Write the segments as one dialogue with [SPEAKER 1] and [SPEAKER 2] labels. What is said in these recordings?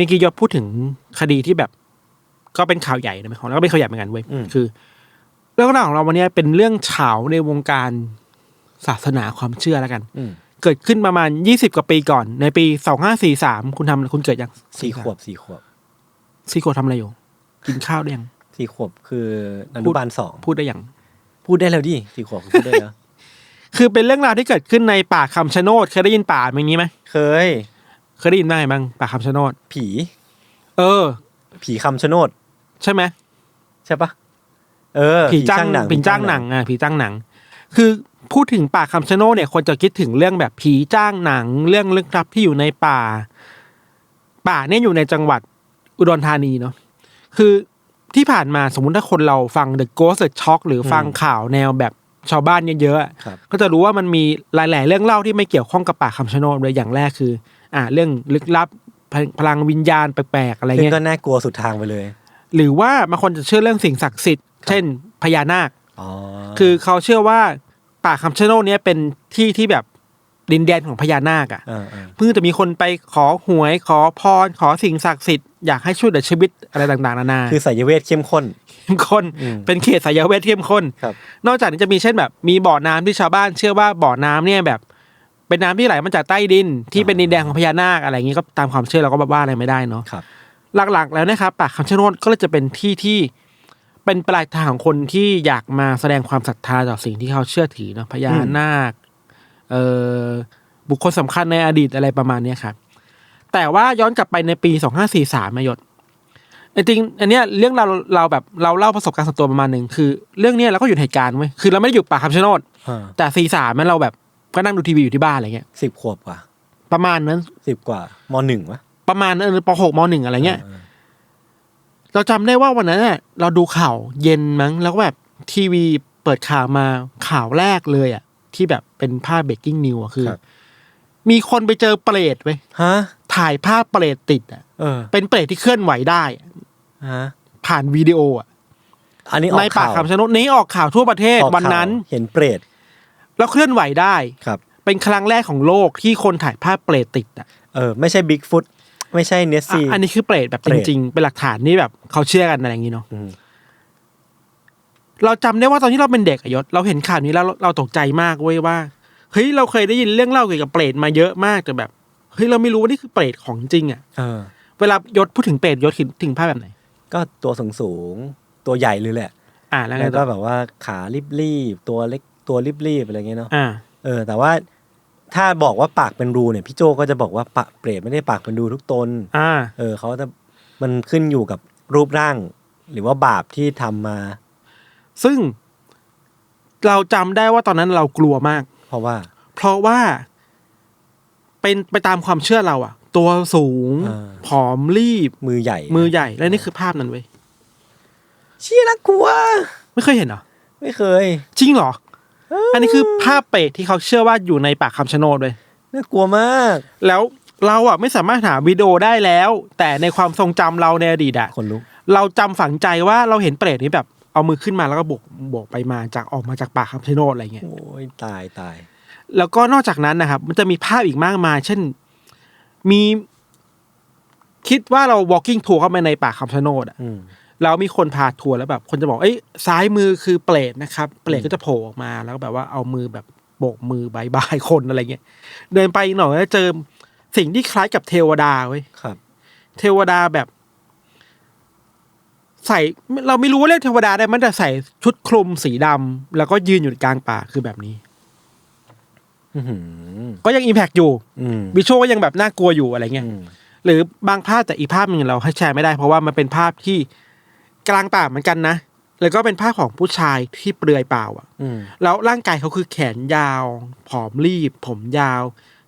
[SPEAKER 1] เมื่อกี้ยศพูดถึงคดีที่แบบ ก็เป็นข่าวใหญ่นะของเราก็เป็นข่าวใหญ่เหมือนกันเว้ย
[SPEAKER 2] อืม
[SPEAKER 1] คือเรื่องราวของเราวันนี้เป็นเรื่องเฉาในวงการศาสนาความเชื่อแล้วกัน
[SPEAKER 2] อืม
[SPEAKER 1] เกิดขึ้นประมาณยี่สิบกว่าปีก่อน ในปีสองห้าสี่สามคุณทำคุณเกิดยัง
[SPEAKER 2] สี่ขวบสี่ขวบ
[SPEAKER 1] สี่ขวบทำอะไรอยู่กินข้าวได้ยัง
[SPEAKER 2] สี่ขวบคืออนุบาลสอง
[SPEAKER 1] พูดได้ยัง
[SPEAKER 2] พูดได้แล้วดิสี่ขวบพูดได้แล้ว
[SPEAKER 1] คือเป็นเรื่องราวที่เกิดขึ้นในป่าคำชะโนดเคยได้ยินป่าอย่างนี้ไหม
[SPEAKER 2] เคย
[SPEAKER 1] เคยได้ยินบ้างไหมบ้างป่าคำชะโนด
[SPEAKER 2] ผี
[SPEAKER 1] เออ
[SPEAKER 2] ผีคำชะโนด
[SPEAKER 1] ใช่ไหม
[SPEAKER 2] ใช่ปะเออ
[SPEAKER 1] ผีจ้างผีจ้างหนังอะผีจ้างหนัง คือพูดถึงป่าคำชะโนดเนี่ยคนจะคิดถึงเรื่องแบบผีจ้างหนัง เรื่องลึกลับที่อยู่ในป่า ป่าเนี่ยอยู่ในจังหวัดอุดรธานีเนาะคือที่ผ่านมาสมมุติถ้าคนเราฟัง The Ghost The Shock หรือฟังข่าวแนวแบบชาวบ้านเยอะๆอะ
[SPEAKER 2] ครับ
[SPEAKER 1] ก็จะรู้ว่ามันมีหลาย ๆ เรื่องเล่าที่ไม่เกี่ยวข้องกับป่าคำชะโนดเลยอย่างแรกคือ อ่าเรื่องลึกลับพลังพลังวิญญาณแปลกๆอะไร
[SPEAKER 2] ซึ่ง
[SPEAKER 1] เงี้ย
[SPEAKER 2] ก็น่ากลัวสุดทางไปเลย
[SPEAKER 1] หรือว่าบางคนจะเชื่อเรื่องสิ่งศักดิ์สิทธิ์เช่นพญานาค
[SPEAKER 2] อ๋อ
[SPEAKER 1] คือเขาเชื่อว่าป่าคำชะโนดเนี้ยเป็นที่ที่แบบดินแดนของพญานาคอะ่ะ
[SPEAKER 2] เออเออ
[SPEAKER 1] เพิ่งจะมีคนไปขอหวยขอพรขอสิ่งศักดิ์สิทธิ์อยากให้ช่วยเหลือชีวิตอะไรต่างๆนานา
[SPEAKER 2] คือสายเวทเข้มข้น
[SPEAKER 1] เข้มข้น
[SPEAKER 2] อืม
[SPEAKER 1] เป็นเขตสายเวทเข้มข้น
[SPEAKER 2] ครับ
[SPEAKER 1] นอกจากนี้จะมีเช่นแบบ มีบ่อน้ำที่ชาวบ้าน เชื่อว่าบ่อน้ำเนี่ยแบบ เป็นน้ำที่ไหลมาจากใต้ดินที่เป็นดินแดนของพญานาคอะไรอย่างนี้ก็ตามความเชื่อเราก็ว่าอะไรไม่ได้เนาะ
[SPEAKER 2] ครับ
[SPEAKER 1] หลักๆ แล้วนะครับป่าคำชะโนดก็เลยจะเป็นที่ที่เป็นปลายทางของคนที่อยากมาแสดงความศรัทธาต่อสิ่งที่เขาเชื่อถือเนาะพญานาคเอ่อบุคคลสำคัญในอดีตอะไรประมาณเนี้ยครับแต่ว่าย้อนกลับไปในปีสองห้าสี่สามมายศจริงๆอันเนี้ยเรื่องเราเราแบบเราเล่าประสบการณ์ส่วนตัวประมาณหนึ่งคือ เรื่องเนี้ยเราก็อยู่ในเหตุการณ์เว้ยคือเราไม่ได้อยู่ป่าคำชะโนด
[SPEAKER 2] อ่า
[SPEAKER 1] แต่สี่สามมันเราแบบ ก็นั่งดูทีวีอยู่ที่บ้านอะไรเงี้ย
[SPEAKER 2] สิบขวบกว่า
[SPEAKER 1] ประมาณนั้น
[SPEAKER 2] สิบกว่ามหนึ่งวะ
[SPEAKER 1] ประมาณนั้นปหกมหนึ่งอะไรเงี้ย
[SPEAKER 2] ออ
[SPEAKER 1] เราจำได้ว่าวันนั้นน่ะเราดูข่าวเย็นมั้ง แล้วก็แบบทีวีเปิดข่าวมาข่าวแรกเลยอะ ที่แบบเป็นภาพเบรกกิ้งนิวอะคือ
[SPEAKER 2] ครับ
[SPEAKER 1] มีคนไปเจอเปรตไว้ย
[SPEAKER 2] ฮะ
[SPEAKER 1] ถ่ายภาพเปรตติดอะ
[SPEAKER 2] เออ
[SPEAKER 1] เป็นเปรตที่เคลื่อนไหวได้อะ
[SPEAKER 2] ฮะ
[SPEAKER 1] ผ่านวิดีโออะ
[SPEAKER 2] อันนี้ออ
[SPEAKER 1] ใน
[SPEAKER 2] ก
[SPEAKER 1] ป่า
[SPEAKER 2] ข่าว
[SPEAKER 1] คำชะโนดนี้ออกข่าวทั่วประเทศ
[SPEAKER 2] ออกข่า
[SPEAKER 1] วันนั้น
[SPEAKER 2] เห็นเปรต
[SPEAKER 1] แล้วเคลื่อนไหวได้
[SPEAKER 2] ครับ
[SPEAKER 1] เป็นครั้งแรกของโลกที่คนถ่ายภาพเปรตติดอะ
[SPEAKER 2] เออไม่ใช่บิ๊กฟุตไม่ใช่เนส
[SPEAKER 1] อะ
[SPEAKER 2] ซี่
[SPEAKER 1] อันนี้คือเปรตแบบ
[SPEAKER 2] เปร
[SPEAKER 1] จ
[SPEAKER 2] ต
[SPEAKER 1] ริง ๆ เป็นหลักฐานนี่แบบเขาเชื่อกันอะไรอย่างนี้เนาะ
[SPEAKER 2] อืม
[SPEAKER 1] เราจำได้ว่าตอนที่เราเป็นเด็กอะยศเราเห็นข่าวนี้แล้วเราเราตกใจมากเว้ยว่าเฮ้ยเราเคยได้ยินเรื่องเล่าเกี่ยวกับเปรตมาเยอะมากแต่แบบเฮ้ยเราไม่รู้ว่านี่คือเปรตของจริงอะ
[SPEAKER 2] เออ
[SPEAKER 1] เวลายศพูดถึงเปรตยศคิดถึงภาพแบบไหน
[SPEAKER 2] ก็ตัวสูงสูงๆตัวใหญ่เลยแหละ
[SPEAKER 1] อ่าแล้วไง
[SPEAKER 2] แล้ว
[SPEAKER 1] ต่
[SPEAKER 2] ก็
[SPEAKER 1] อ
[SPEAKER 2] แบบว่าขารีบรีบๆตัวเล็ก ตัวรีบรีบๆอะไรเงี้ยเนาะ
[SPEAKER 1] อ่า
[SPEAKER 2] เออ แต่ว่าถ้าบอกว่าปากเป็นรูเนี่ยพี่โจก็จะบอกว่าปะเปรตไม่ได้ปากเป็นรูทุกตน
[SPEAKER 1] อ่า
[SPEAKER 2] เออเขาจะมันขึ้นอยู่กับรูปร่าง หรือว่าบาปที่ทำมา
[SPEAKER 1] ซึ่งเราจำได้ว่าตอนนั้นเรากลัวมาก
[SPEAKER 2] เพราะว่า
[SPEAKER 1] เพราะว่า เป็นไปตามความเชื่อเราอะตัวสูง
[SPEAKER 2] อ่า
[SPEAKER 1] ผอมรีบ
[SPEAKER 2] มือใหญ่
[SPEAKER 1] มือใหญ่ และนี่คือภาพนั้นเว้ย
[SPEAKER 2] เชี่ยน่ากลัว
[SPEAKER 1] ไม่เคยเห็นเหรอ
[SPEAKER 2] ไม่เคย
[SPEAKER 1] จริงเหรอ อันนี้คือภาพเปรตที่เขาเชื่อว่าอยู่ในป่าคำชะโนดเว้ย
[SPEAKER 2] น่ากลัวมาก
[SPEAKER 1] แล้วเราอะไม่สามารถหาวิดีโอได้แล้ว แต่ในความทรงจำเราในอดีตอะ
[SPEAKER 2] คนลุก
[SPEAKER 1] เราจำฝังใจว่าเราเห็นเปรตนี้แบบ เอามือขึ้นมาแล้วก็โบกโบกไปมาจากออกมาจากป่าคำชะโนดอะไรเงี้ย
[SPEAKER 2] โอ้ยตายตาย
[SPEAKER 1] แล้วก็นอกจากนั้นนะครับ มันจะมีภาพอีกมากมาย เช่น มี คิดว่าเรา walking tour เข้าไปในป่าคำชะโนดอะ
[SPEAKER 2] อืม
[SPEAKER 1] แล้วมีคนพาทัวร์แล้วแบบคนจะบอกเอ้ยซ้ายมือคือเปรตนะครับ เปรตก็จะโผล่ออกมาแล้วก็แบบว่าเอามือแบบโบกมือบายบายคนอะไรเงี้ยเดินไปอีกหน่อยก็เจอสิ่งที่คล้ายกับเทวดาเว้ย
[SPEAKER 2] ครับ
[SPEAKER 1] เทวดาแบบ ใส่เราไม่รู้ว่าเรียกเทวดาได้มันแต่ใส่ชุดคลุมสีดำแล้วก็ยืนอยู่กลางป่าคือแบบนี้
[SPEAKER 2] อื้อหือ
[SPEAKER 1] ก็ยังอิมแพกอยู่
[SPEAKER 2] อืม
[SPEAKER 1] วิชวลก็ยังแบบน่ากลัวอยู่อะไรเงี้ย
[SPEAKER 2] อืม
[SPEAKER 1] หรือบางภาพแต่อีกภาพหนึ่งเราให้แชร์ไม่ได้เพราะว่ามันเป็นภาพที่ กลางป่าเหมือนกันนะ แล้วก็เป็นภาพของผู้ชายที่เปลือยเปล่าอะ
[SPEAKER 2] อืม
[SPEAKER 1] แล้วร่างกายเขาคือแขนยาวผอมรีบ ผมยาว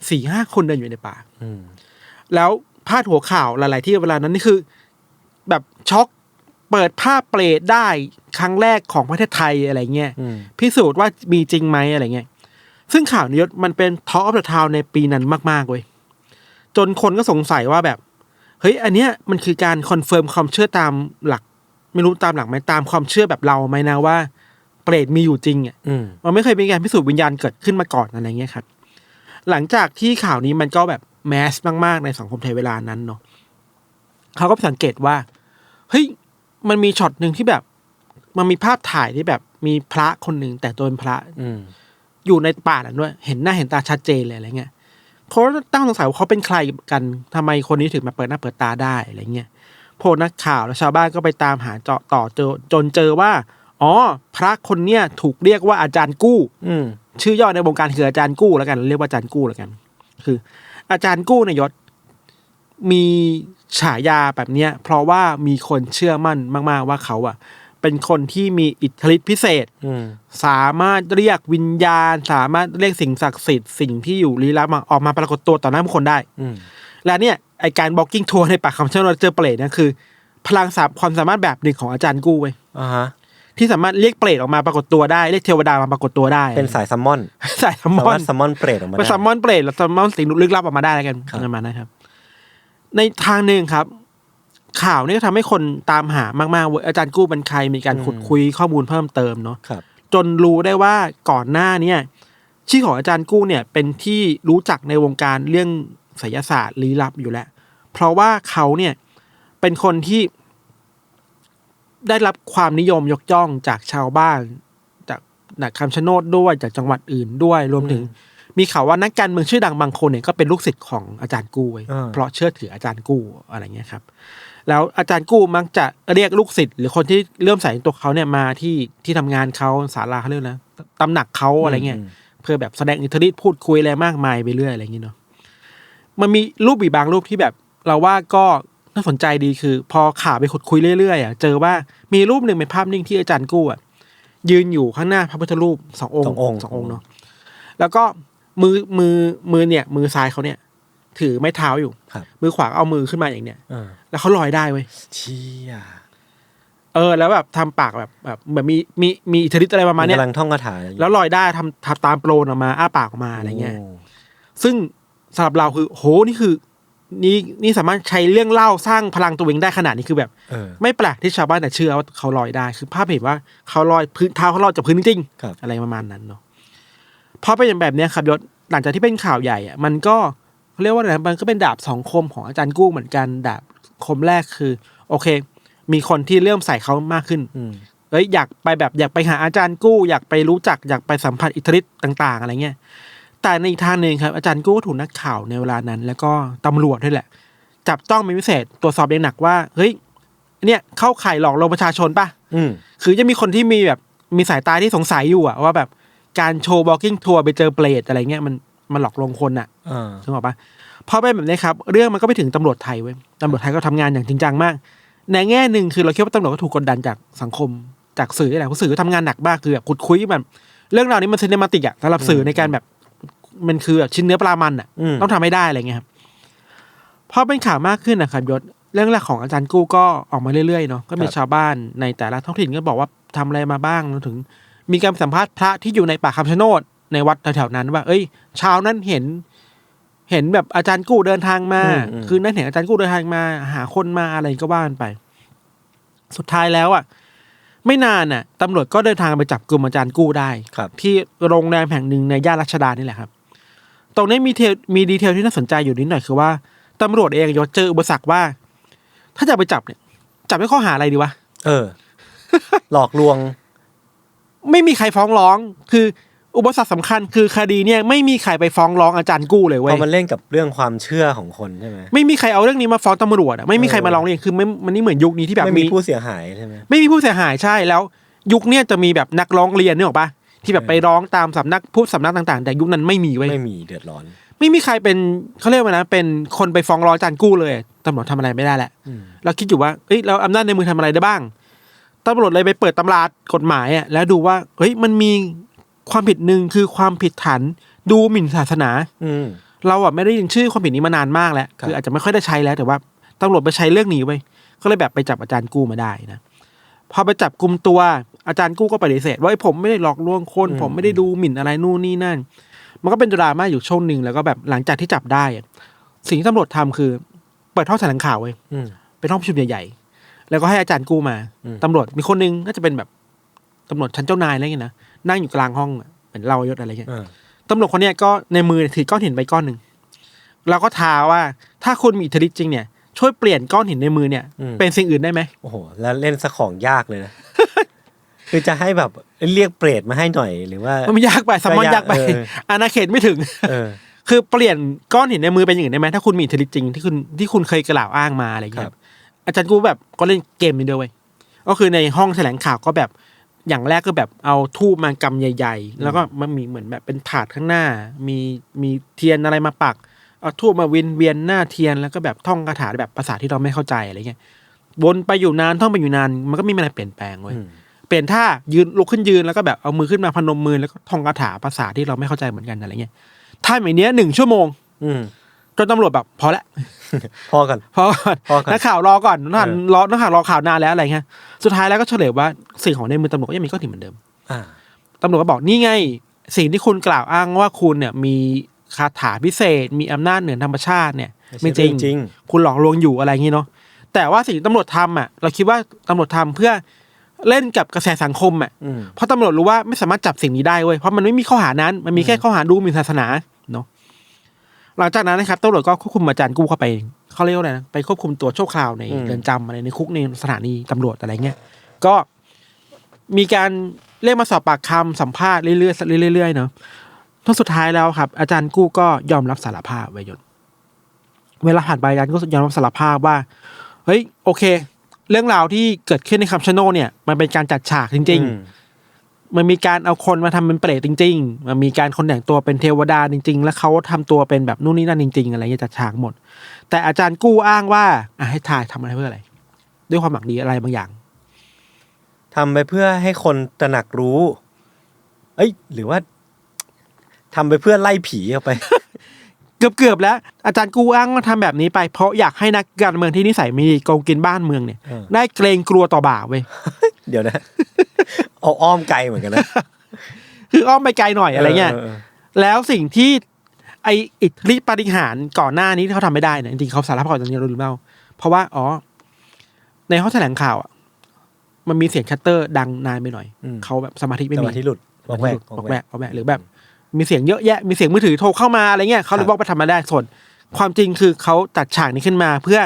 [SPEAKER 1] สี่ห้าคนเดินอยู่ในป่า
[SPEAKER 2] อืม
[SPEAKER 1] แล้วพาดหัวข่าวหลาย ๆ ที่เวลานั้นนี่คือ แบบช็อกเปิดภาพเปรตได้ครั้งแรกของประเทศไทยอะไรเงี้ย
[SPEAKER 2] อืม
[SPEAKER 1] พิสูจน์ว่ามีจริงไหมอะไรเงี้ยซึ่งข่าวนี้มันเป็นท็อปออฟเดอะทาวในปีนั้นมากๆเว้ยจนคนก็สงสัยว่าแบบ เฮ้ย อันเนี้ยมันคือการคอนเฟิร์มความเชื่อตามหลัก ไม่รู้ตามหลักไหมตามความเชื่อแบบเราไหมนะว่า เปรตมีอยู่จริงอะ
[SPEAKER 2] อืม
[SPEAKER 1] มันไม่เคยมีการพิสูจน์วิญญาณเกิดขึ้นมาก่อนอะไรเงี้ยครับ หลังจากที่ข่าวนี้มันก็แบบแมสมากๆในสังคมไทยเวลานั้นเนาะเขาก็ไปสังเกตว่าเฮ้ยมันมีช็อตหนึ่งที่แบบ มันมีภาพถ่ายที่แบบมีพระคนหนึ่งแต่ตัวเป็นพระ
[SPEAKER 2] อืม
[SPEAKER 1] อยู่ในป่านั้นด้วย เห็นหน้าเห็นตาชัดเจนเลยอะไรเงี้ยเขาก็ตั้งสงสัยว่าเขาเป็นใครกันทำไมคนนี้ถึงมาเปิดหน้าเปิดตาได้อะไรเงี้ย พวกนักข่าวและชาวบ้านก็ไปตามหาเจาะต่อเจอจนเจอว่า อ๋อ พระคนเนี้ยถูกเรียกว่าอาจารย์กู้
[SPEAKER 2] อืม
[SPEAKER 1] ชื่อย่อในวงการคืออาจารย์กู้แล้วกัน เรียกว่าอาจารย์กู้แล้วกัน คือ อาจารย์กู้ในยยศมีฉายาแบบเนี้ย เพราะว่ามีคนเชื่อมั่นมาก ๆ ว่าเขาอะ เป็นคนที่มีอิทธิฤทธิพิเศษ
[SPEAKER 2] อืม
[SPEAKER 1] สามารถเรียกวิญญาณ สามารถเรียกสิ่งศักดิ์สิทธิ์สิ่งที่อยู่ลี้ลับมาออกมาปรากฏตัวต่อหน้าผู้คนได้
[SPEAKER 2] อืม
[SPEAKER 1] และเนี่ย ไอการบอกกิ้งทัวร์ในปากคำชะโนดเจอเปรตเนี่ยคือ พลังสามความสามารถแบบหนึ่งของอาจารย์กู้เว้ย
[SPEAKER 2] อ่าฮะ
[SPEAKER 1] ที่สามารถเรียกเปรตออกมาปรากฏตัวได้เรียกเทวดามาปรากฏตัวได้
[SPEAKER 2] เป็นสายซัมมอน
[SPEAKER 1] สายซัมม
[SPEAKER 2] สา
[SPEAKER 1] อ
[SPEAKER 2] มานรถซัมมอนเปรตออกมา
[SPEAKER 1] เป็น
[SPEAKER 2] ได้
[SPEAKER 1] ซัมมอนเปรตแล้วซัมมอนสิ่งลึกลับออกมาได้แล้วกัน
[SPEAKER 2] ครับ
[SPEAKER 1] ประมาณนั้นครับ ในทางหนึ่งครับ ข่าวนี่ก็ทำให้คนตามหามากๆว่าอาจารย์กู้เป็นใครมีการขุดคุยข้อมูลเพิ่มเติมเนาะ
[SPEAKER 2] ครับ
[SPEAKER 1] จนรู้ได้ว่าก่อนหน้าเนี่ยชื่อของอาจารย์กู้เนี่ย เป็นที่รู้จักในวงการเรื่อง ไสยศาสตร์ลี้ลับอยู่แล้ว เพราะว่าเขาเนี่ยเป็นคนที่ได้รับความนิยมยกย่องจากชาวบ้าน จากจากคำชะโนดด้วยจากจังหวัดอื่นด้วยรวมถึง มีข่าวว่านักการเมืองชื่อดังบางคนเนี่ยก็เป็นลูกศิษย์ของอาจารย์กู้ไว้ย
[SPEAKER 2] อ่า
[SPEAKER 1] เพราะเชื่อถืออาจารย์กู้อะไรเงี้ยครับ แล้วอาจารย์กู้มักจะเรียกลูกศิษย์หรือคนที่เริ่อมใส่ตัวเขาเนี่ยมาที่ที่ทำงานเขาศาลาเขาเรียกนะตำหนักเขาอะไรเงี้ย
[SPEAKER 2] ม
[SPEAKER 1] เพื่อแบบแสดงอิทธิฤทธิ์พูดคุยอะไรมากมายไปเรื่อยอะไรอย่างเงี้เนาะ มันมีรูปอีกบางรูปที่แบบ เราว่าก็น่าสนใจดีคือ พอข่าวไปขุดคุยเรื่อยๆอะเจอว่ามีรูปหนึ่งเป็นภาพนิ่งที่อาจารย์กู้อะยืนอยู่ข้างหน้าพระพุทธรูปสององค์
[SPEAKER 2] สององค์
[SPEAKER 1] สององค์เนาะแล้วก็มือมือมือเนี่ย มือซ้ายเขาเนี่ย ถือไม้เท้าอยู่
[SPEAKER 2] ครับ
[SPEAKER 1] มือขวาเอามือขึ้นมาอย่างเนี้ย
[SPEAKER 2] อ่า
[SPEAKER 1] แล้วเขาลอยได้เว้ย
[SPEAKER 2] เชี่ย
[SPEAKER 1] เออแล้วแบบทำปากแบบแบบแบบมีมีมีอิทธิฤทธิ์อะไรประมาณเนี้ย
[SPEAKER 2] กำลังท่องคาถาอะไรอยู่
[SPEAKER 1] แล้วลอยได้ทำทำตามโปรนออกมาอ้าปากออกมาอะไรเงี้ย
[SPEAKER 2] โซึ่
[SPEAKER 1] ง สำหรับเราคือ โหนี่คือ นี่นี่สามารถใช้เรื่องเล่าสร้างพลังตัวเองได้ขนาดนี้คือแบบ
[SPEAKER 2] เออ
[SPEAKER 1] ไม่แปลกที่ชาวบ้านแต่เชื่อว่าเขาลอยได้ คือภาพเห็นว่าเขาลอยพื้นเท้าเขาลอยจากพื้นจริงๆ
[SPEAKER 2] ครับ
[SPEAKER 1] อะไรประมาณนั้นเนาะพอเป็นอย่างแบบเนี้ยครับยศหลังจากที่เป็นข่าวใหญ่อะมันก็เขาเรียกว่าอะไรมันก็เป็นดาบสองคมของอาจารย์กู้เหมือนกันดาบคมแรกคือ โอเค มีคนที่เริ่มใส่เขามากขึ้น
[SPEAKER 2] อืม
[SPEAKER 1] เอ้ยอยากไปแบบอยากไปหาอาจารย์กู้ อยากไปรู้จักอยากไปสัมผัสอิทธิฤทธิ์ต่าง ๆ อะไรเงี้ย แต่ในอีกทางหนึ่งครับ อาจารย์กู้ก็ถูกนักข่าวในเวลานั้น แล้วก็ตำรวจด้วยแหละ จับต้องเป็นพิเศษตรวจสอบอย่างหนักว่า เฮ้ยเนี่ยเข้าข่ายหลอกลวงประชาชนปะ
[SPEAKER 2] อืม
[SPEAKER 1] คือจะมีคนที่มีแบบมีสายตาที่สงสัยอยู่อะว่าแบบการโชว์ walking tour ไปเจอเปรตอะไรเงี้ยมันมันหลอกลวงคนอะ
[SPEAKER 2] อ่า
[SPEAKER 1] นึกออกปะพอเป็นแบบนี้ครับ เรื่องมันก็ไปถึงตำรวจไทยเว้ยตำรวจไทยก็ทำงานอย่างจริงจังมาก ในแง่หนึ่งคือเราคิดว่าตำรวจก็ถูกกดดันจากสังคมจากสื่อนี่แหละเพราะสื่อก็ทำงานหนักมากคือแบบขุดคุยแบบเรื่องราวนี้มันซีเนมาติกอะสำหรับสื่อในการแบบ มันคือแบบชิ้นเนื้อปลามันอะ
[SPEAKER 2] อืม
[SPEAKER 1] ต้องทำให้ได้อะไรเงี้ยครับพอเป็นข่าวมากขึ้นนะครับยศเรื่องแรกของอาจารย์กู้ก็ออกมาเรื่อยๆเนาะก็มี
[SPEAKER 2] ครับ
[SPEAKER 1] ชาวบ้านในแต่ละท้องถิ่นก็บอกว่าทำอะไรมาบ้างรวมถึง มีการสัมภาษณ์พระที่อยู่ในป่าคำชะโนดในวัดแถวๆนั้น ว่า เอ้ยเชาวนั้นเห็น เห็นแบบอาจารย์กู้เดินทางมา
[SPEAKER 2] อืมอืม
[SPEAKER 1] คืนนั้นเห็นอาจารย์กู้เดินทางมา หาคนมาอะไรก็ว่ากันไป สุดท้ายแล้วอะ ไม่นานน่ะตำรวจก็เดินทางไปจับกลุ่มอาจารย์กู้ได้
[SPEAKER 2] ครับ
[SPEAKER 1] ที่โรงแรมแห่งหนึ่งในย่านรัชดานี่แหละครับ ตรงนี้มีเทลมีดีเทลที่น่าสนใจอยู่นิดหน่อยคือว่าตำรวจเองยศเจออุปสรรคว่า ถ้าจะไปจับเนี่ย จับด้วยข้อหาอะไรดีวะ
[SPEAKER 2] เออ หลอกลวง
[SPEAKER 1] ไม่มีใครฟ้องร้อง คืออุปสรรคสำคัญคือคดีเนี่ยไม่มีใครไปฟ้องร้องอาจารย์กู้เลย
[SPEAKER 2] เพ
[SPEAKER 1] เว้ย
[SPEAKER 2] ราะมันเล่นกับเรื่องความเชื่อของคนใช่ไหม
[SPEAKER 1] ไม่มีใครเอาเรื่องนี้มาฟ้องตำรวจอะไม่มีใคร
[SPEAKER 2] เออ
[SPEAKER 1] มาร้องเรียนคือไม่มันนี่เหมือนยุคนี้ที่แบบ
[SPEAKER 2] ไม่มีผู้เสียหายใช่ไหม
[SPEAKER 1] ไม่มีผู้เสียหายใช่แล้ว ยุคเนี้ยจะมีแบบนักร้องเรียนเนี่ยหรอกปะ ที่แบบ
[SPEAKER 2] เออ
[SPEAKER 1] ไปร้องตามสำนักพูดสำนักต่างๆ แต่ยุคนั้นไม่มีเว้ย
[SPEAKER 2] ไม่มีเดือดร้อน
[SPEAKER 1] ไม่มีใครเป็นเขาเรียกว่านะ เป็นคนไปฟ้องร้องอาจารย์กู้เลยตำรวจทำอะไรไม่ได้แหละ
[SPEAKER 2] อืม
[SPEAKER 1] เราคิดอยู่ว่าเอ้ยเราอำนาจในมือทำอะไรได้บ้างตำรวจเลยไปเปิดตำรากฎหมายอะแล้วดูว่าเฮ้ยมันมีความผิดหนึ่งคือความผิดฐานดูหมิ่นศาสนา
[SPEAKER 2] อืม
[SPEAKER 1] เราอะไม่ได้ยินชื่อความผิดนี้มานานมากแล้ว
[SPEAKER 2] ครับ
[SPEAKER 1] คืออาจจะไม่ค่อยได้ใช้แล้วแต่ว่าตำรวจไปใช้เรื่องนี้ไว้ยก็เลยแบบไปจับอาจารย์กู้มาได้นะพอไปจับกลุ่มตัว อาจารย์กู้ก็ปฏิเสธว่าไอ้ผมไม่ได้หลอกลวงคน ผมไม่ได้ดูหมิ่นอะไรนู่นนี่นั่น มันก็เป็นดราม่าอยู่ช่วงหนึ่งแล้วก็แบบหลังจากที่จับได้อะสิ่งที่ตำรวจทำคือ เปิดห้องแถลงข่าวไว้ย
[SPEAKER 2] อืม
[SPEAKER 1] เป็นห้องประชุมใหญ่ๆแล้วก็ให้อาจารย์กู้มา
[SPEAKER 2] อืม
[SPEAKER 1] ตำรวจมีคนนึงน่าจะเป็นแบบตำรวจชั้นเจ้านายอะไรเงี้ยนะนั่งอยู่กลางห้องอะเหมือนเรายศอะไรเงี้ย
[SPEAKER 2] อ่า
[SPEAKER 1] ตำรวจคนเนี้ยก็ในมือถือก้อนหินไปก้อนหนึ่งแล้วก็ท้าว่าถ้าคุณมีอิทธิฤทธิ์จริงเนี่ยช่วยเปลี่ยนก้อนหินในมือเนี่ย
[SPEAKER 2] อืม
[SPEAKER 1] เป็นสิ่งอื่นได้ไหม
[SPEAKER 2] โอ้โหแล้วเล่นสของยากเลยนะ คือจะให้แบบเรียกเปรตมาให้หน่อยหรือว่า
[SPEAKER 1] มันไม่ยากไปสมอนยากไป
[SPEAKER 2] เออ
[SPEAKER 1] อาณาเขตไม่ถึง
[SPEAKER 2] เออ
[SPEAKER 1] คือเปลี่ยนก้อนหินในมือเป็นอย่างอื่นได้ไหมถ้าคุณมีอิทธิฤทธิ์จริงที่คุณที่คุณเคยกล่าวอ้างมาอะไรอย่างเงี้
[SPEAKER 2] ครั
[SPEAKER 1] ย
[SPEAKER 2] บ
[SPEAKER 1] อาจารย์กูแบบก็เล่นเกมนี้ด้วยเว้ยก็คือในห้องแถลงข่าวก็แบบอย่างแรกก็แบบเอาทูบมากำใหญ่ ๆ แล้วก็มันมีเหมือนแบบเป็นถาดข้างหน้า มีมีเทียนอะไรมาปักเอาทูบมาเวียนเวียนหน้าเทียนแล้วก็แบบท่องคาถาแบบภาษาที่เราไม่เข้าใจอะไรเงี้ยวนไปอยู่นานท่องไปอยู่นานมันก็ไม่มีอะไรเปลี่ยนแปลงเว้ย
[SPEAKER 2] อืม
[SPEAKER 1] เปลี่ยนท่ายืนลุกขึ้นยืนแล้วก็แบบเอามือขึ้นมาพนมมือแล้วก็ท่องคาถาภาษาที่เราไม่เข้าใจเหมือนกันอะไรเงี้ยท่าแบบเนี้ยหนึ่งชั่วโมง
[SPEAKER 2] อืม
[SPEAKER 1] จนตำรวจแบบพอละ
[SPEAKER 2] พอกัน
[SPEAKER 1] พอก่อน
[SPEAKER 2] พอก่อน
[SPEAKER 1] นักข่าวรอก่อนนักข่าว
[SPEAKER 2] เออ
[SPEAKER 1] รอนักข่าวรอข่าวนานแล้วอะไรเงี้ยสุดท้ายแล้วก็เฉลยว่าสิ่งของในมือตำรวจก็ยังมีก้อนหินเหมือนเดิม
[SPEAKER 2] อ่า
[SPEAKER 1] ตำรวจก็บอกนี่ไง สิ่งที่คุณกล่าวอ้างว่าคุณเนี่ยมีคาถาพิเศษ มีอำนาจเหนือธรรมชาติเนี่ย
[SPEAKER 2] ไม่
[SPEAKER 1] ไม่
[SPEAKER 2] ใช่
[SPEAKER 1] จริง
[SPEAKER 2] จริง
[SPEAKER 1] คุณหลอกลวงอยู่อะไรอย่างงี้เนาะแต่ว่าสิ่งที่ตำรวจทำอะ เราคิดว่าตำรวจทำเพื่อ เล่นกับกระแสสังคมอะ
[SPEAKER 2] อืม
[SPEAKER 1] เพราะตำรวจรู้ว่าไม่สามารถจับสิ่งนี้ได้เว้ยเพราะมันไม่มีข้อหานั้น มันมีแค่ข้อหาดูหมิ่นศาสนาเนาะหลังจากนั้นนะครับตำรวจก็ควบคุมอาจารย์กู้เข้าไปเขาเรียกว่าอะไรนะไปควบคุมตัวชั่วคราวใน
[SPEAKER 2] อืม
[SPEAKER 1] เรือนจำอะไรในคุกในสถานีตำรวจอะไรเงี้ยก็มีการเรียกมาสอบปากคำสัมภาษณ์เรื่อยๆเรื่อยๆเนาะท้งสุดท้ายแล้วครับ อาจารย์กู้ก็ยอมรับสารภาพไว้ยศเวลาผ่านไปอาจารย์ก็ยอมรับสารภาพว่า เฮ้ย โอเค เรื่องราวที่เกิดขึ้นในคำชะโนดเนี่ยมันเป็นการจัดฉากจริง
[SPEAKER 2] อืม
[SPEAKER 1] ๆมันมีการเอาคนมาทำเป็นเปรตจริง ๆ มันมีการคนแต่งตัวเป็นเทวดาจริง ๆ แล้วเขาทำตัวเป็นแบบนู่นนี่นั่นจริง ๆ อะไรเงี้ยจัดฉากหมด แต่อาจารย์กู้อ้างว่าอะให้ทายทำอะไรเพื่ออะไร ด้วยความหวังดีอะไรบางอย่าง
[SPEAKER 2] ทำไปเพื่อให้คนตระหนักรู้ เอ้ย หรือว่าทำไปเพื่อไล่ผีออกไป
[SPEAKER 1] เกือบๆแล้ว อาจารย์กู้อ้างว่าทำแบบนี้ไปเพราะอยากให้นักการเมืองที่นิสัยไม่ดีโกงกินบ้านเมืองเนี่ย
[SPEAKER 2] เออ
[SPEAKER 1] ได้เกรงกลัวต่อบาปเว้ย
[SPEAKER 2] เดี๋ยวนะ เอาอ้อมไกลเหมือนกันนะ
[SPEAKER 1] คืออ้อมไปไกลหน่อยอะไรเงี้ย
[SPEAKER 2] ออ
[SPEAKER 1] แล้วสิ่งที่ไออิทธิปาฏิหารย์ก่อนหน้านี้ที่เขาทำไม่ได้เนี่ยจริงๆเขาสารภาพก่อนตอนนี้เราลืมเล่าเพราะว่าอ๋อ ในห้องแถลงข่าวอะมันมีเสียงชัตเตอร์ดังนานไปหน่อย
[SPEAKER 2] อืม
[SPEAKER 1] เขาแบบสมาธิไม่
[SPEAKER 2] จังห
[SPEAKER 1] มี
[SPEAKER 2] วะที่หลุดวอกแวก
[SPEAKER 1] วอกแวกวอกแวกหรือแบบ มีเสียงเยอะแยะมีเสียงมือถือโทรเข้ามาอะไรเงี้ยเขาเลย
[SPEAKER 2] ครับ
[SPEAKER 1] บอกไปทำมาได้ส่วน ความจริงคือเขาตัดฉากนี้ขึ้นมา เพื่อ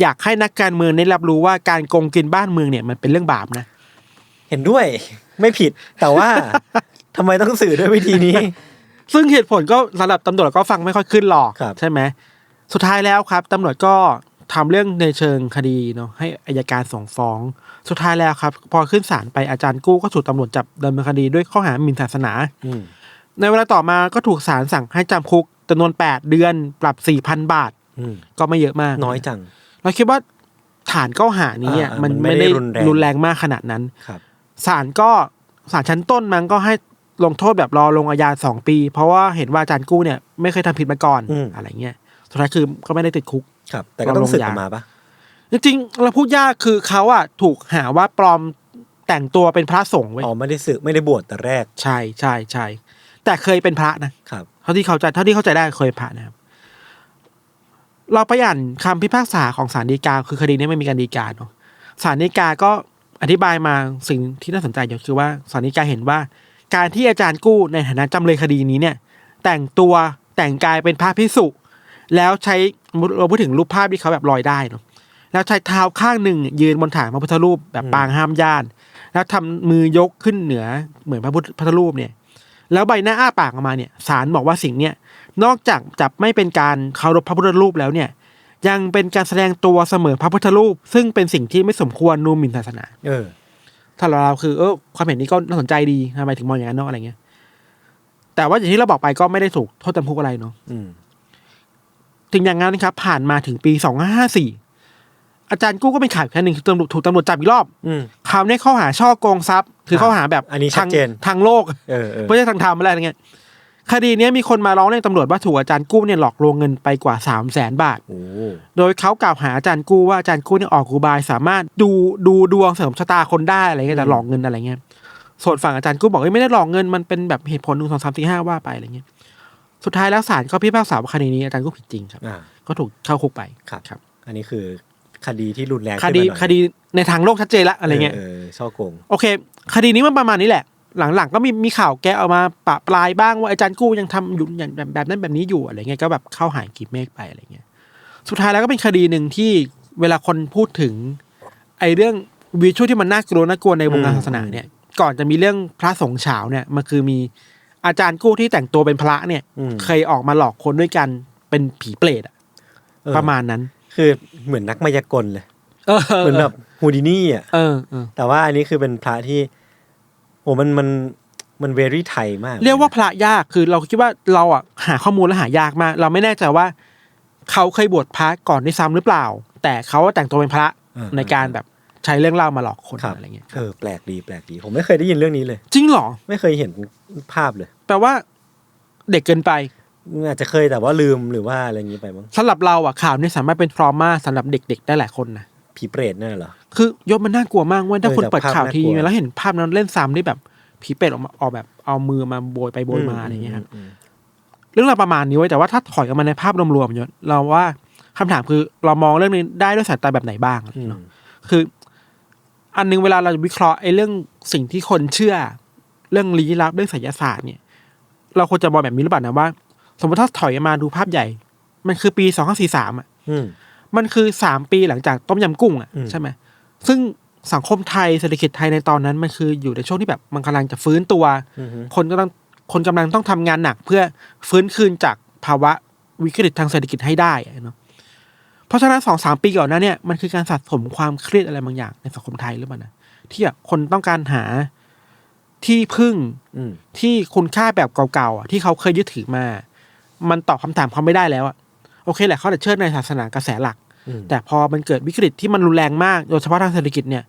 [SPEAKER 1] อยากให้นักการเมืองได้รับรู้ว่าการโกงกินบ้านเมืองเนี่ยมันเป็นเรื่องบาปนะ
[SPEAKER 2] เห็นด้วยไม่ผิดแต่ว่าทำไมต้องสื่อด้วยวิธีนี้
[SPEAKER 1] ซึ่งเหตุผลก็สำหรับตำรวจก็ฟังไม่ค่อยขึ้นหรอก
[SPEAKER 2] ครับ
[SPEAKER 1] ใช่ไหมสุดท้ายแล้วครับตำรวจก็ทำเรื่องในเชิงคดีเนาะให้อายการส่งฟ้อง สุดท้ายแล้วครับ พอขึ้นศาลไปอาจารย์กู้ก็ถูกตำรวจจับดำเนินคดีด้วยข้อหาหมิ่นศาสนา
[SPEAKER 2] อืม
[SPEAKER 1] ในเวลาต่อมาก็ถูกศาลสั่งให้จำคุกจำนวน8เดือนปรับ4,000บาท
[SPEAKER 2] อืม
[SPEAKER 1] ก็ไม่เยอะมาก
[SPEAKER 2] น้อยจัง
[SPEAKER 1] เราคิดว่าฐานข้อหานี้อะ
[SPEAKER 2] อ่ามั
[SPEAKER 1] มัน
[SPEAKER 2] นไม่
[SPEAKER 1] ไม่
[SPEAKER 2] ได้
[SPEAKER 1] ได้
[SPEAKER 2] รุนแรง
[SPEAKER 1] รุนแรงมากขนาดนั้น
[SPEAKER 2] ครับ
[SPEAKER 1] ศาลก็ศาลชั้นต้นมันก็ให้ลงโทษแบบรอลงอาญาสองปี เพราะว่าเห็นว่าอาจารย์กู้เนี่ยไม่เคยทำผิดมาก่อน
[SPEAKER 2] อืม
[SPEAKER 1] อะไรเงี้ยสุดท้ายคือก็ไม่ได้ติดคุก
[SPEAKER 2] ครับ แต่ก็ต้อง
[SPEAKER 1] เราลง
[SPEAKER 2] สึก
[SPEAKER 1] ยา
[SPEAKER 2] ออกมาปะ
[SPEAKER 1] จริงๆเราพูดยากคือเขาอะถูกหาว่าปลอมแต่งตัวเป็นพระสงฆ์เว้ย
[SPEAKER 2] อ๋อไม่ได้สึกไม่ได้บวชแต่แรก
[SPEAKER 1] ใช่ใช่ใช่ แต่เคยเป็นพระนะ
[SPEAKER 2] ครับ
[SPEAKER 1] เท่าที่เข้าใจเท่าที่เข้าใจได้เคยผ่านนะครับ เราไปอ่านคำพิพากษาของศาลฎีกา คือคดีนี้ไม่มีการฎีกาเนาะศาลฎีกาก็อธิบายมาสิ่งที่น่าสนใจอยู่คือว่าศาลฎีกาเห็นว่า การที่อาจารย์กู้ในฐานะจำเลยคดีนี้เนี่ย แต่งตัวแต่งกายเป็นพระพิสุแล้วใช้เราพูดถึงรูปภาพที่เขาแบบลอยได้เนาะแล้วใช้เท้าข้างหนึ่ง ยืนบนฐานพระพุทธรูปแบบปางห้ามญาติแล้วทำมือยกขึ้นเหนือเหมือนพระพุทธรูปเนี่ย แล้วใบหน้าอ้าปากออกมาเนี่ยศาลบอกว่าสิ่งเนี้ยนอกจากจะไม่เป็นการเคารพพระพุทธรูปแล้วเนี่ย ยังเป็นการแสดงตัวเสมอพระพุทธรูป ซึ่งเป็นสิ่งที่ไม่สมควรนูหมิ่นศาสนา
[SPEAKER 2] เออ
[SPEAKER 1] ถ้าเราเราคือเออความเห็นนี้ก็น่าสนใจดีทำไมถึงมองอย่างนั้นเนาะอะไรเงี้ย แต่ว่าอย่างที่เราบอกไปก็ไม่ได้ถูกโทษจำคุกอะไรเนาะ
[SPEAKER 2] อืม
[SPEAKER 1] ถึงอย่างนั้นครับ ผ่านมาถึงปีสองห้าสี่ อาจารย์กู้ก็เป็นข่าวอีกแค่หนึ่งคือตำรวจถูกตำรวจจับอีกรอบ
[SPEAKER 2] อืม
[SPEAKER 1] คราวนี้ข้อหาช่อโกงทรัพย์ คือข้อหาแบบ
[SPEAKER 2] อันนี้ชั
[SPEAKER 1] ทา
[SPEAKER 2] ด
[SPEAKER 1] ง
[SPEAKER 2] เจน
[SPEAKER 1] ทางโลก
[SPEAKER 2] เออเออ
[SPEAKER 1] ไม่ใช่ทางธรรมอะไรอย่างเงี้ยคดีเนี้ยมีคนมาร้องเรียนตำรวจว่าถูกอาจารย์กู้เนี่ยหลอกลวงเงินไปกว่าสามแสนบาท
[SPEAKER 2] โอ้
[SPEAKER 1] โดยเขากล่าวหาอาจารย์กู้ว่าอาจารย์กู้เนี่ยออกอุบาย สามารถดูดูดวงเสริมชะตาคนได้อะไรเงี้ยแต่หลอกเงินอะไรเงี้ย ส่วนฝั่งอาจารย์กู้บอกว่าไม่ได้หลอกเงินมันเป็นแบบเหตุผลหนึ่งสองสามสี่ห้าว่าไปอะไรเงี้ย สุดท้ายแล้วศาลก็พิพากษาว่าคดีนี้อาจารย์กู้ผิดจริงครับ
[SPEAKER 2] อ่า
[SPEAKER 1] ก็ถูกเข้าคุกไป
[SPEAKER 2] ครับ
[SPEAKER 1] ครับ
[SPEAKER 2] อันนี้คือ คดีที่รุนแรง
[SPEAKER 1] คดี
[SPEAKER 2] ขึ้นมาหน่อย
[SPEAKER 1] คดีในทางโลกชัดเจนละอะไรเงี้ย
[SPEAKER 2] เออเออช่อโกง
[SPEAKER 1] โอเค คดีนี้มันประมาณนี้แหละ หลังๆ ก็มีมีข่าวแกเอามาปะปลายบ้างว่าอาจารย์กู้ยังทำอยู่อย่างแบบแบบนั้นแบบนี้อยู่อะไรเงี้ยก็แบบเข้าหายกีบเมฆไปอะไรเงี้ยสุดท้ายแล้วก็เป็นคดีหนึ่งที่เวลาคนพูดถึง ไอ้เรื่องวิชวลที่มันน่ากลัวน่ากลัวในวงการศาสนาเนี่ย ก่อนจะมีเรื่องพระสงฆ์เฉาเนี่ยมันคือมีอาจารย์กู้ที่แต่งตัวเป็นพระเนี่ย
[SPEAKER 2] อืม
[SPEAKER 1] เคยออกมาหลอกคนด้วยกันเป็นผีเปรตอะ
[SPEAKER 2] เออ
[SPEAKER 1] ประมาณนั้น
[SPEAKER 2] คือเหมือนนักมายากลเลย
[SPEAKER 1] เออ
[SPEAKER 2] เหมือนแบบฮูดินี่อะ
[SPEAKER 1] เออเออ
[SPEAKER 2] แต่ว่าอันนี้คือเป็นพระที่ โอ้มันมันมันเวรี่ไทยมาก
[SPEAKER 1] เรียกว่าพระยากคือเราคิดว่าเราอะหาข้อมูลแล้วหายากมาก เราไม่แน่ใจว่า เขาเคยบวชพระก่อนด้วยซ้ำหรือเปล่า แต่เขาแต่งตัวเป็นพระ
[SPEAKER 2] อ่า
[SPEAKER 1] ในการแบบใช้เรื่องเล่ามาหลอกคน
[SPEAKER 2] ครับ
[SPEAKER 1] อะไรเงี้ย
[SPEAKER 2] เออแปลกดีแปลกดี ผมไม่เคยได้ยินเรื่องนี้เลย
[SPEAKER 1] จริงเหรอ
[SPEAKER 2] ไม่เคยเห็นภาพเลย
[SPEAKER 1] แปลว่า เด็กเกินไป
[SPEAKER 2] อาจจะเคยแต่ว่าลืมหรือว่าอะไรอย่างนี้ไปมั้ง
[SPEAKER 1] สำหรับเราอะข่าวนี้สามารถเป็นทรมาสำหรับเด็กๆได้หลายคนนะ
[SPEAKER 2] ผีเปรตนั่นเหรอ
[SPEAKER 1] คือยศมันน่ากลัวมากเว้ยถ้า
[SPEAKER 2] เออ
[SPEAKER 1] คน
[SPEAKER 2] จาก
[SPEAKER 1] เปิดข่าว
[SPEAKER 2] ภาพ
[SPEAKER 1] ที
[SPEAKER 2] น่ากลัว
[SPEAKER 1] แล้วเห็นภาพนั้นเล่นซ้ำได้แบบผีเป็ดออกมาออกแบบเอามือมาโบยไปโบยมาอะไรเงี้ยครับ
[SPEAKER 2] อืม
[SPEAKER 1] เรื่องราวประมาณนี้ไว้ยแต่ว่าถ้าถอยออกมาในภาพรวมๆยศเราว่าคำถามคือเรามองเรื่องนี้ได้ด้วยสายตาแบบไหนบ้าง
[SPEAKER 2] อืม
[SPEAKER 1] เนาะคือ อันนึงเวลาเราวิเคราะห์ไอ้เรื่องสิ่งที่คนเชื่อ เรื่องลี้ลับเรื่องไสยศาสตร์เนี่ย เราควรจะมองแบบนี้หรือเปล่านะว่า สมมติถ้าถอยมาดูภาพใหญ่ มันคือปีสองห้าสี่สามอะ
[SPEAKER 2] อืม
[SPEAKER 1] มันคือสามปีหลังจากต้มยำกุ้งอะ
[SPEAKER 2] อืม
[SPEAKER 1] ใช่ไหมซึ่งสังคมไทยเศรษฐกิจไทยในตอนนั้น มันคืออยู่ในช่วงที่แบบมันกำลังจะฟื้นตัว
[SPEAKER 2] อืม
[SPEAKER 1] คนก็ต้องคนกำลังต้องทำงานหนัก เพื่อฟื้นคืนจากภาวะวิกฤตทางเศรษฐกิจให้ได้อะเนาะเพราะฉะนั้นสองสามปีก่อนหน้าเนี่ยมันคือการสะสมความเครียดอะไรบางอย่างในสังคมไทยหรือเปล่านะที่แบบคนต้องการหาที่พึ่ง
[SPEAKER 2] อืม
[SPEAKER 1] ที่คุณค่าแบบเก่าๆอะที่เขาเคยยึดถือมา มันตอบคำถามเขาไม่ได้แล้วอะโอเคแหละเขาจะเชื่อในศาสนากระแสหลัก
[SPEAKER 2] อืม
[SPEAKER 1] แต่พอมันเกิดวิกฤตที่มันรุนแรงมากโดยเฉพาะทางเศรษฐกิจเนี่ย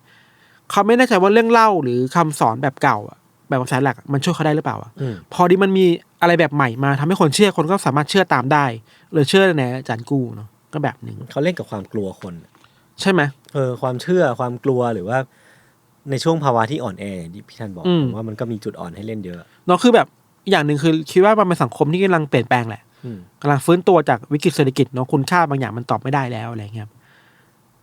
[SPEAKER 1] เขาไม่แน่ใจว่าเรื่องเล่าหรือคำสอนแบบเก่าอะแบบกระแสหลักอะมันช่วยเขาได้หรือเปล่าอะ
[SPEAKER 2] อืม
[SPEAKER 1] พอดีมันมีอะไรแบบใหม่มาทำให้คนเชื่อคนก็สามารถเชื่อตามได้เลยเชื่อในอาจารย์กู้เนาะก็แบบหนึ่ง
[SPEAKER 2] เขาเล่นกับความกลัวคน
[SPEAKER 1] ใช่ไหม
[SPEAKER 2] เออความเชื่อความกลัวหรือว่าในช่วงภาวะที่อ่อนแออย่างที่พี่ท่านบอก
[SPEAKER 1] อืม
[SPEAKER 2] ผมว่ามันก็มีจุดอ่อนให้เล่นเยอะ
[SPEAKER 1] เนาะคือแบบ อย่างหนึ่งคือคิดว่ามันเป็นสังคมที่กำลังเปลี่ยนแปลงแหละ
[SPEAKER 2] อืม
[SPEAKER 1] กำลังฟื้นตัวจากวิกฤตเศรษฐกิจเนาะคุณค่าบางอย่างมันตอบไม่ได้แล้วอะไรเงี้ยครับ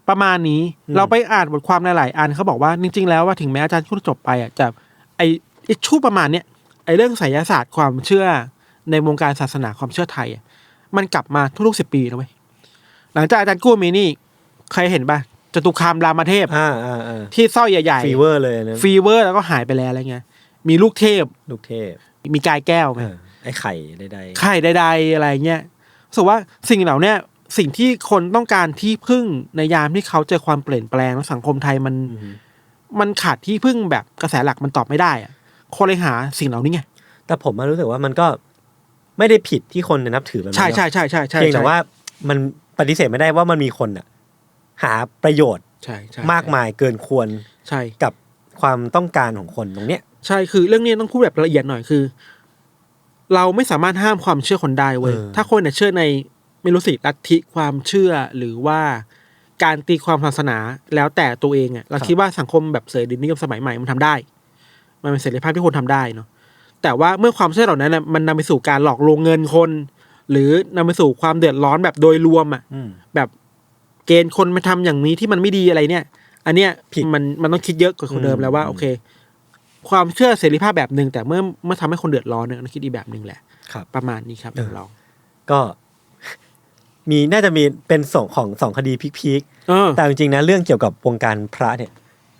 [SPEAKER 1] ประมาณนี้
[SPEAKER 2] อืม
[SPEAKER 1] เราไปอ่านบทความหลายๆอันเขาบอกว่าจริง ๆ แล้วว่าถึงแม้อาจารย์พูดจบไปอะจะไออิชชูประมาณเนี้ยไอเรื่องไสยศาสตร์ความเชื่อในวงการศาสนาความเชื่อไทยอะมันกลับมาทุกๆสิบปีนะเว้ยหลังจากอาจารย์กู้มีนี่เคยเห็นปะจตุคามรามเทพ
[SPEAKER 2] อ่าอ่าอ่า
[SPEAKER 1] ที่สร้อยใหญ่
[SPEAKER 2] ฟีเวอร์เลยนะ
[SPEAKER 1] ฟีเวอร์แล้วก็หายไปแล้วอะไรเงี้ยมีลูกเทพ
[SPEAKER 2] ลูกเทพ
[SPEAKER 1] มีกายแก้วไง
[SPEAKER 2] เออไอ้ไข่ใดๆ
[SPEAKER 1] ไข่ใดๆอะไรเงี้ยรู้สึกว่าสิ่งเหล่าเนี้ยสิ่งที่คนต้องการที่พึ่งในยามที่เขาเจอความเปลี่ยนแปลงแล้วสังคมไทยมัน
[SPEAKER 2] อืม
[SPEAKER 1] มันขาดที่พึ่งแบบกระแสหลักมันตอบไม่ได้อะคนเลยหาสิ่งเหล่านี้ไง
[SPEAKER 2] แต่ผมมารู้สึกว่ามันก็ไม่ได้ผิดที่คนจะนับถือมัน
[SPEAKER 1] ใช่ใช่ใช่ใช่ใช่
[SPEAKER 2] เพียงแต่ว่ามันปฏิเสธไม่ได้ว่ามันมีคนอะ หาประโยชน์
[SPEAKER 1] ใช่ใช่
[SPEAKER 2] มากมายเกินควร
[SPEAKER 1] ใช่
[SPEAKER 2] กับความต้องการของคนตรงเนี้ย
[SPEAKER 1] ใช่คือเรื่องนี้ต้องพูดแบบละเอียดหน่อยคือ เราไม่สามารถห้ามความเชื่อคนได้เว้ย
[SPEAKER 2] เออ
[SPEAKER 1] ถ้าคนเนี่ยเชื่อในไม่รู้สิลัทธิความเชื่อหรือว่าการตีความศาสนาแล้วแต่ตัวเองอะเราคิดว่าสังคมแบบเสรีนิยมสมัยใหม่มันทำได้ มันเป็นเสรีภาพที่คนทำได้เนาะแต่ว่าเมื่อความเชื่อเหล่านั้นน่ะมันนำไปสู่การหลอกลวงเงินคน หรือนำไปสู่ความเดือดร้อนแบบโดยรวมอะ
[SPEAKER 2] อืม
[SPEAKER 1] แบบเกณฑ์คนมาทำอย่างนี้ที่มันไม่ดีอะไรเนี่ย อันเนี้ย
[SPEAKER 2] ผิด
[SPEAKER 1] มันมันต้องคิดเยอะกว่าคนเดิมแล้วว่า
[SPEAKER 2] อืม
[SPEAKER 1] โอเค ความเชื่อเสรีภาพแบบหนึ่งแต่เมื่อเมื่อทำให้คนเดือดร้อนเนี่ยต้องคิดอีกแบบหนึ่งแหละ
[SPEAKER 2] ครับ
[SPEAKER 1] ประมาณนี้ครับ
[SPEAKER 2] เออ
[SPEAKER 1] เรา
[SPEAKER 2] ก็ มีน่าจะมีเป็นสองของสองคดีพีค
[SPEAKER 1] เออ
[SPEAKER 2] ๆแต่จริงๆนะเรื่องเกี่ยวกับวงการพระเนี่ย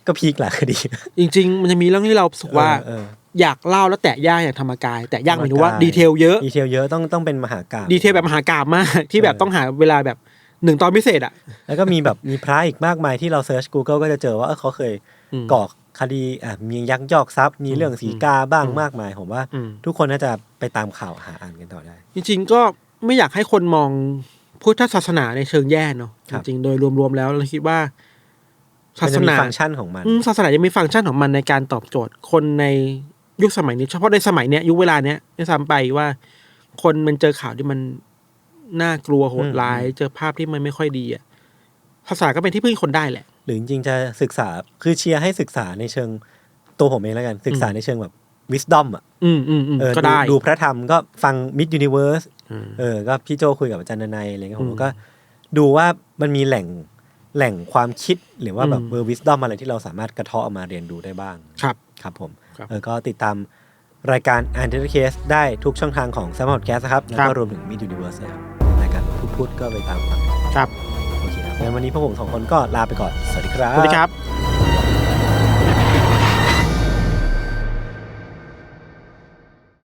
[SPEAKER 2] ก็พีคหลายคดี
[SPEAKER 1] จริง ๆ มันจะมีเรื่องที่เรารู้สึกว่า
[SPEAKER 2] เออ
[SPEAKER 1] อยากเล่าแล้วแตะย่างอย่างธรรมกาย แต่ย่างหมายถึงว่า
[SPEAKER 2] ธรรมกาย
[SPEAKER 1] ดีเทลเยอะ
[SPEAKER 2] ดีเทลเยอะต้องต้องเป็นมหากาพย์
[SPEAKER 1] ดีเทลแบบมหากราบมาก ที่แบบ
[SPEAKER 2] เออ
[SPEAKER 1] ต้องหาเวลาแบบหนึ่งตอนพิเศษอะ
[SPEAKER 2] แล้วก็มีแบบมีพระอีกมากมายที่เราเซิร์ช Google ก็จะเจอว่าเออเขาเคย
[SPEAKER 1] อืม
[SPEAKER 2] ก่อ คดีอะมียักยอกทรัพย์ มีเรื่องสีกาบ้างมากมาย ผมว่า
[SPEAKER 1] อืม
[SPEAKER 2] ทุกคนน่าจะไปตามข่าวหาอ่านกันต่อได้
[SPEAKER 1] จริง ๆ ก็ไม่อยากให้คนมองพุทธศาสนาในเชิงแย่เนาะ
[SPEAKER 2] ครับ
[SPEAKER 1] จริงๆ โดยรวมๆแล้วเราคิดว่าศา
[SPEAKER 2] มัน
[SPEAKER 1] ส
[SPEAKER 2] จะมี
[SPEAKER 1] นา
[SPEAKER 2] ฟังก์ชันของมัน
[SPEAKER 1] อืมศาสนายังมีฟังก์ชันของมันในการตอบโจทย์คนในยุคสมัยนี้ เฉพาะในสมัยเนี้ยยุคเวลาเนี้ยด้วยซ้ำไปว่า คนมันเจอข่าวที่มันน่ากลัวโหดร้าย เจอภาพที่มันไม่ค่อยดีอะศาสนาก็เป็นที่พึ่งคนได้แหละ
[SPEAKER 2] หรือจริงๆจะศึกษาคือเชียร์ให้ศึกษาในเชิงตัวผมเองแล้วกัน ศึกษาในเชิงแบบ wisdom อะ
[SPEAKER 1] อืมอืมอืม
[SPEAKER 2] เออ
[SPEAKER 1] ก็ได้
[SPEAKER 2] ดูพระธรรมก็ฟัง mid universe
[SPEAKER 1] อืม
[SPEAKER 2] เออ ก็พี่โจคุยกับอาจารย์นายอะไรเงี้ยผม
[SPEAKER 1] อืม
[SPEAKER 2] ก็ดูว่ามันมีแหล่งแหล่งความคิดหรือว่าแบบ
[SPEAKER 1] อืม
[SPEAKER 2] เออ wisdom อะไรที่เราสามารถกระเทาะเอามาเรียนรู้ได้บ้าง
[SPEAKER 1] ครับ
[SPEAKER 2] ครับผม
[SPEAKER 1] ครับ
[SPEAKER 2] เออก็ติดตามรายการ a n t i Case ได้ทุกช่องทางของ s ซมมอนแคสครับ แล้ว
[SPEAKER 1] ครั
[SPEAKER 2] ก็
[SPEAKER 1] บ
[SPEAKER 2] รวมถึง Mid Universe นะครับรายการพูดพูดก็ไปตามฟัง
[SPEAKER 1] ครับ
[SPEAKER 2] โอเคครับ งั้นวันนี้พวกผมสองคนก็ลาไปก่อน สวัสดีครับ
[SPEAKER 1] สวัสดีครับ